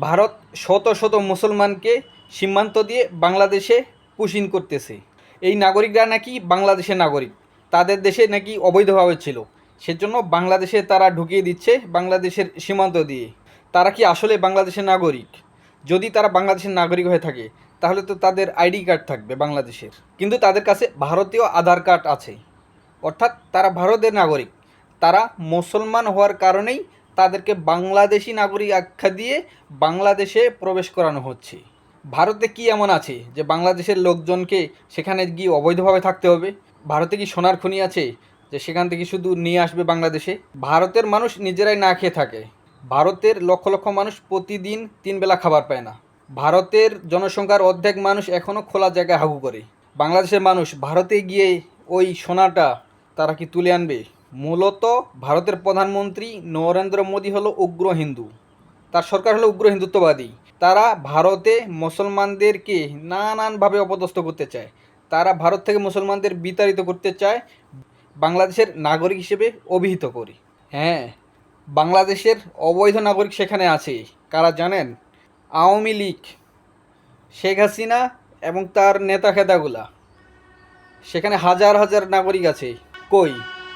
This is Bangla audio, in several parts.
ভারত শত শত মুসলমানকে সীমান্ত দিয়ে বাংলাদেশে পুশিন করতেছে। এই নাগরিকরা নাকি বাংলাদেশের নাগরিক। তাদের দেশে নাকি অবৈধভাবে ছিল। সেজন্য বাংলাদেশে তারা ঢুকিয়ে দিচ্ছে বাংলাদেশের সীমান্ত দিয়ে। তারা কি আসলে বাংলাদেশের নাগরিক? যদি তারা বাংলাদেশের নাগরিক হয়ে থাকে, তাহলে তো তাদের আইডি কার্ড থাকবে বাংলাদেশের। কিন্তু তাদের কাছে ভারতীয় আধার কার্ড আছে। অর্থাৎ তারা ভারতের নাগরিক। তারা মুসলমান হওয়ার কারণেই তাদেরকে বাংলাদেশি নাগরিক আখ্যা দিয়ে বাংলাদেশে প্রবেশ করানো হচ্ছে। ভারতে কি এমন আছে যে বাংলাদেশের লোকজনকে সেখানে গিয়ে অবৈধভাবে থাকতে হবে? ভারতে কি সোনার খনি আছে যে সেখান থেকে শুধু নিয়ে আসবে বাংলাদেশে? ভারতের মানুষ নিজেরাই না খেয়ে থাকে। ভারতের লক্ষ লক্ষ মানুষ প্রতিদিন তিন বেলা খাবার পায় না। ভারতের জনসংখ্যার অর্ধেক মানুষ এখনও খোলা জায়গায় হাগু করে। বাংলাদেশের মানুষ ভারতে গিয়ে ওই সোনাটা তারা কি তুলে আনবে? মূলত ভারতের প্রধানমন্ত্রী নরেন্দ্র মোদী হলো উগ্র হিন্দু। তার সরকার হলো উগ্র হিন্দুত্ববাদী। তারা ভারতে মুসলমানদেরকে নানানভাবে অপদস্থ করতে চায়। তারা ভারত থেকে মুসলমানদের বিতাড়িত করতে চায়, বাংলাদেশের নাগরিক হিসেবে অভিহিত করি। হ্যাঁ বাংলাদেশের অবৈধ নাগরিক সেখানে আছে। কারা জানেন? আওয়ামী লীগ, শেখ হাসিনা এবং তার নেতা খেতাগুলা। সেখানে হাজার হাজার নাগরিক আছে। কই?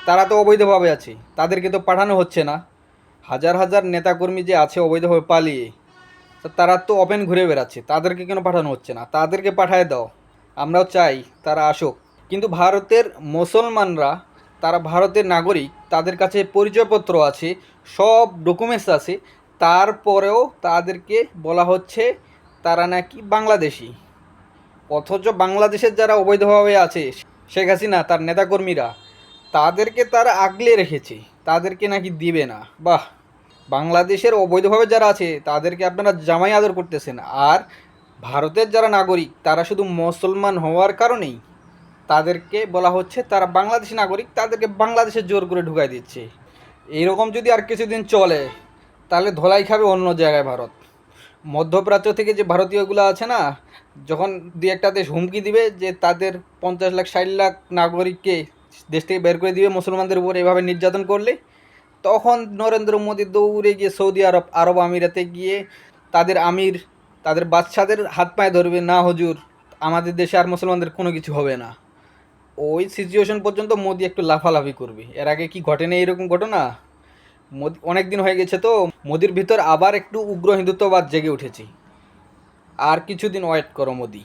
তারা তো অবৈধভাবে আছে, তাদেরকে তো পাঠানো হচ্ছে না। হাজার হাজার নেতাকর্মী যে আছে অবৈধভাবে পালিয়ে তারা তো ওপেন ঘুরে বেড়াচ্ছে, তাদেরকে কেন পাঠানো হচ্ছে না? তাদেরকে পাঠায় দাও, আমরাও চাই তারা আসুক। কিন্তু ভারতের মুসলমানরা, তারা ভারতের নাগরিক, তাদের কাছে পরিচয়পত্র আছে, সব ডকুমেন্টস আছে, তারপরেও তাদেরকে বলা হচ্ছে তারা নাকি বাংলাদেশি। অথচ বাংলাদেশের যারা অবৈধভাবে আছে, শেখ হাসিনা, তার নেতাকর্মীরা তাদেরকে তারা আগলে রেখেছে, তাদেরকে নাকি দিবে না। বাহ! বাংলাদেশের অবৈধভাবে যারা আছে, তাদেরকে আপনারা জামাই আদর করতেছেন। আর ভারতের যারা নাগরিক, তারা শুধু মুসলমান হওয়ার কারণেই তাদেরকে বলা হচ্ছে তারা বাংলাদেশি নাগরিক, তাদেরকে বাংলাদেশে জোর করে ঢুকাই দিচ্ছে। এইরকম যদি আর কিছুদিন চলে, তাহলে ধলাই খাবে অন্য জায়গায় ভারত। মধ্যপ্রাচ্য থেকে যে ভারতীয়গুলো আছে না, যখন দুই একটা দেশ হুমকি দিবে যে তাদের পঞ্চাশ লাখ, ষাট লাখ নাগরিককে দেশ থেকে বের করে দিবে, মুসলমানদের উপর এভাবে নির্যাতন করলে, তখন নরেন্দ্র মোদী দৌড়ে গিয়ে সৌদি আরব আরব আমিরাতে গিয়ে তাদের আমির, তাদের বাচ্চাদের হাত পায়ে ধরবে, না হুজুর, আমাদের দেশে আর মুসলমানদের কোনো কিছু হবে না। ওই সিচুয়েশন পর্যন্ত মোদি একটু লাফালাফি করবে। এর আগে কি ঘটে ঘটেনি এরকম ঘটনা? মোদি অনেক দিন হয়ে গেছে তো, মোদির ভিতর আবার একটু উগ্র হিন্দুত্ববাদ জেগে উঠেছে। আর কিছুদিন ওয়েট করো মোদি।